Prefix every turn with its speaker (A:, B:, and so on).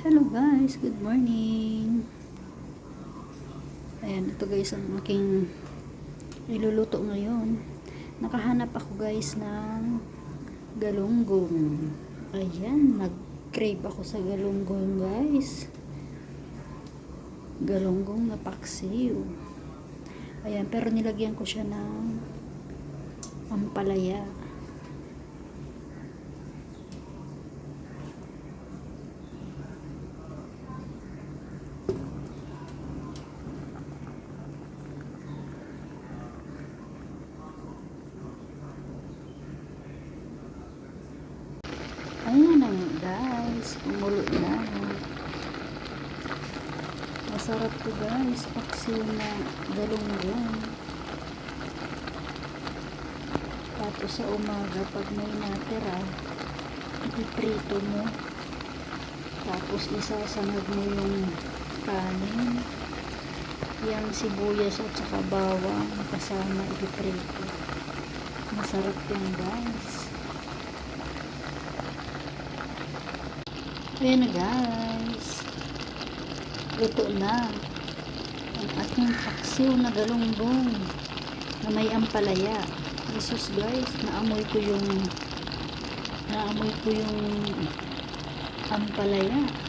A: Hello guys, good morning. Ayan, ito guys ang aking iluluto ngayon. Nakahanap ako guys ng galunggong. Ayan, nag-crave ako sa galunggong guys. Galunggong na paksiw. Ayan, pero nilagyan ko siya ng ampalaya. Ayan na nga, Kumulo na. Masarap to guys. Paksiw na galunggong. Tapos sa umaga, pag may natira, ipiprito mo. Tapos isasangag mo yung kanin. Yung sibuyas at saka bawang kasama ipiprito. Masarap yan guys. Ayan na guys. Luto na. Ang ating paksiw na galunggong na may ampalaya. Jesus guys, naamoy ko yung naamoy ko yung ampalaya.